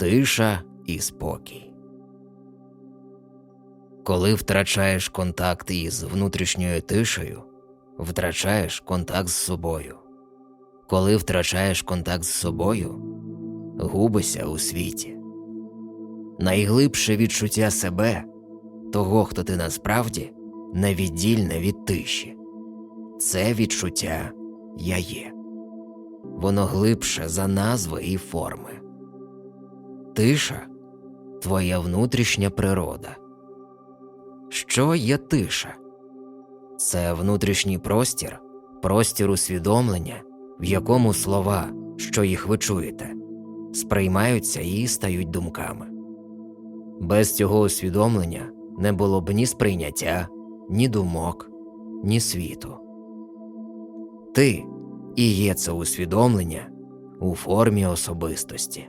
Тиша і спокій. Коли втрачаєш контакт із внутрішньою тишею, втрачаєш контакт з собою. Коли втрачаєш контакт з собою, губишся у світі. Найглибше відчуття себе, того, хто ти насправді, невіддільне від тиші. Це відчуття я є. Воно глибше за назви і форми. Тиша твоя внутрішня природа. Що є тиша? Це внутрішній простір, простір усвідомлення, в якому слова, що їх ви чуєте, сприймаються і стають думками. Без цього усвідомлення не було б ні сприйняття, ні думок, ні світу. Ти і є це усвідомлення у формі особистості.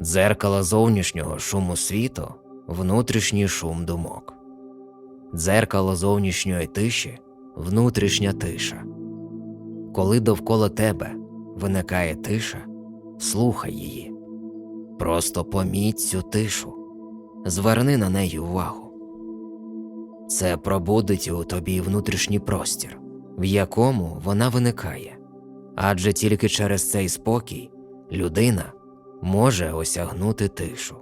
Дзеркало зовнішнього шуму світу внутрішній шум думок. Дзеркало зовнішньої тиші внутрішня тиша. Коли довкола тебе виникає тиша, слухай її. Просто поміть цю тишу, зверни на неї увагу. Це пробудить у тобі внутрішній простір, в якому вона виникає, адже тільки через цей спокій людина може осягнути тишу.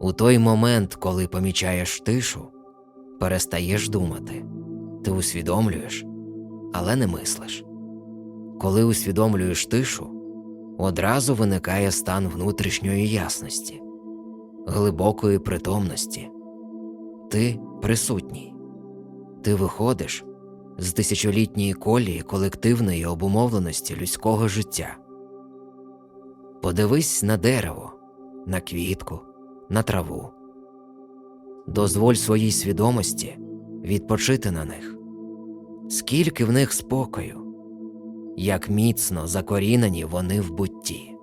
У той момент, коли помічаєш тишу, перестаєш думати, ти усвідомлюєш, але не мислиш. Коли усвідомлюєш тишу, одразу виникає стан внутрішньої ясності, глибокої притомності. Ти присутній, ти виходиш з тисячолітньої колії колективної обумовленості людського життя. Подивись на дерево, на квітку, на траву. Дозволь своїй свідомості відпочити на них, скільки в них спокою, як міцно закорінені вони в бутті.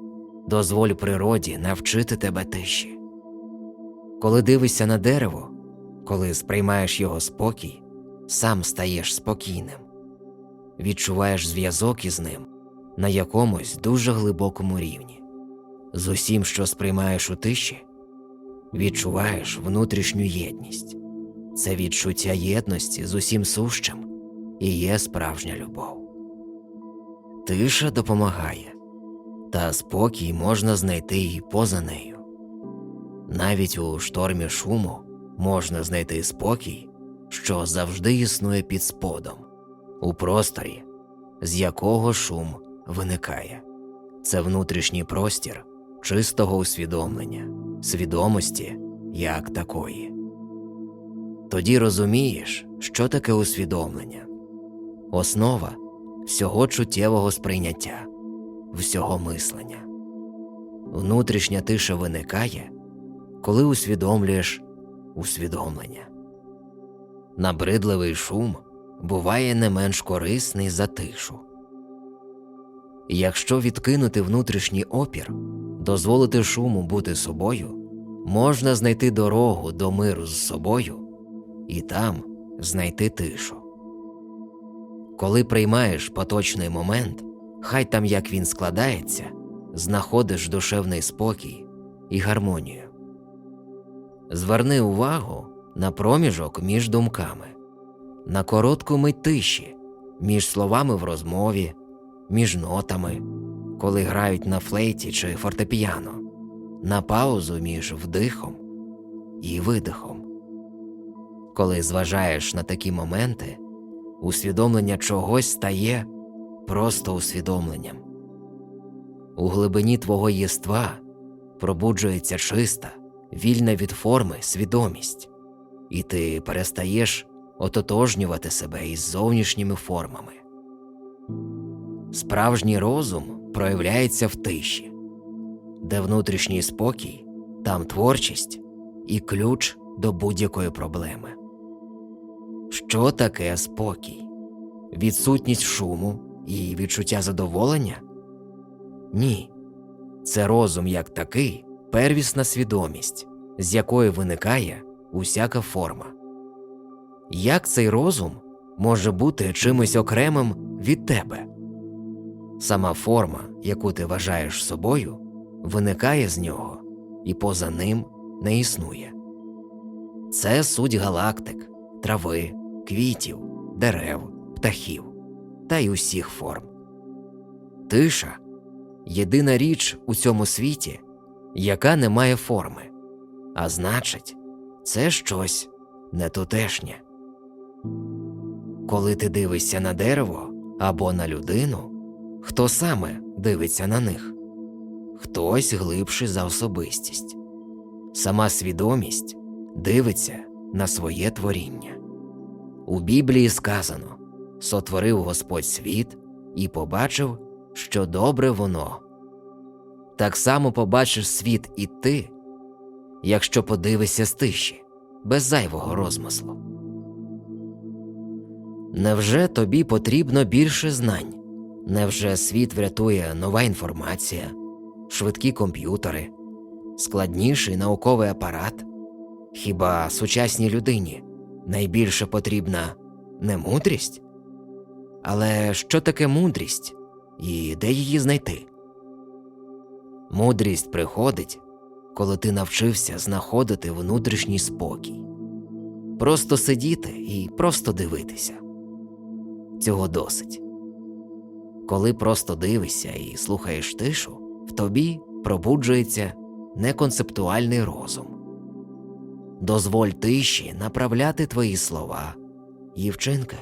Дозволь природі навчити тебе тиші. Коли дивишся на дерево, коли сприймаєш його спокій, сам стаєш спокійним, відчуваєш зв'язок із ним на якомусь дуже глибокому рівні. З усім, що сприймаєш у тиші, відчуваєш внутрішню єдність. Це відчуття єдності з усім сущим і є справжня любов. Тиша допомагає, та спокій можна знайти і поза нею. Навіть у штормі шуму можна знайти спокій, що завжди існує під сподом, у просторі, з якого шум виникає. Це внутрішній простір чистого усвідомлення, свідомості як такої. Тоді розумієш, що таке усвідомлення, основа всього чуттєвого сприйняття, всього мислення. Внутрішня тиша виникає, коли усвідомлюєш усвідомлення. Набридливий шум буває не менш корисний за тишу. Якщо відкинути внутрішній опір, дозволити шуму бути собою, можна знайти дорогу до миру з собою і там знайти тишу. Коли приймаєш поточний момент, хай там як він складається, знаходиш душевний спокій і гармонію. Зверни увагу на проміжок між думками, на коротку мить тиші, між словами в розмові, між нотами, коли грають на флейті чи фортепіано, на паузу між вдихом і видихом. Коли зважаєш на такі моменти, усвідомлення чогось стає просто усвідомленням. У глибині твого єства пробуджується чиста, вільна від форми свідомість, і ти перестаєш ототожнювати себе із зовнішніми формами. Справжній розум проявляється в тиші, де внутрішній спокій, там творчість і ключ до будь-якої проблеми. Що таке спокій? Відсутність шуму і відчуття задоволення? Ні. Це розум як такий, первісна свідомість, з якої виникає усяка форма. Як цей розум може бути чимось окремим від тебе? Сама форма, яку ти вважаєш собою, виникає з нього і поза ним не існує. Це суть галактик, трави, квітів, дерев, птахів та й усіх форм. Тиша єдина річ у цьому світі, яка не має форми, а значить, це щось нетутешнє. Коли ти дивишся на дерево або на людину, хто саме дивиться на них? Хтось глибший за особистість. Сама свідомість дивиться на своє творіння. У Біблії сказано сотворив Господь світ і побачив, що добре воно. Так само побачиш світ і ти, якщо подивишся з тиші, без зайвого розмислу. Невже тобі потрібно більше знань? Невже світ врятує нова інформація, швидкі комп'ютери, складніший науковий апарат? Хіба сучасній людині найбільше потрібна не мудрість? Але що таке мудрість і де її знайти? Мудрість приходить, коли ти навчився знаходити внутрішній спокій, просто сидіти і просто дивитися. Цього досить. Коли просто дивишся і слухаєш тишу, в тобі пробуджується неконцептуальний розум. Дозволь тиші направляти твої слова і вчинки.